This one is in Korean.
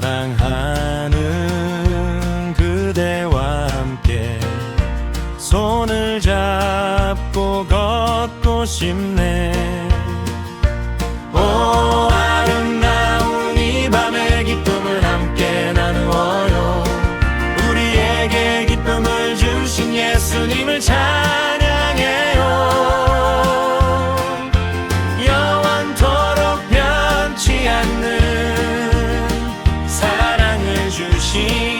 사랑하는 그대와 함께 손을 잡고 걷고 싶네. 오 아름다운 이 밤의 기쁨을 함께 나누어요. 우리에게 기쁨을 주신 예수님을 찾 初心。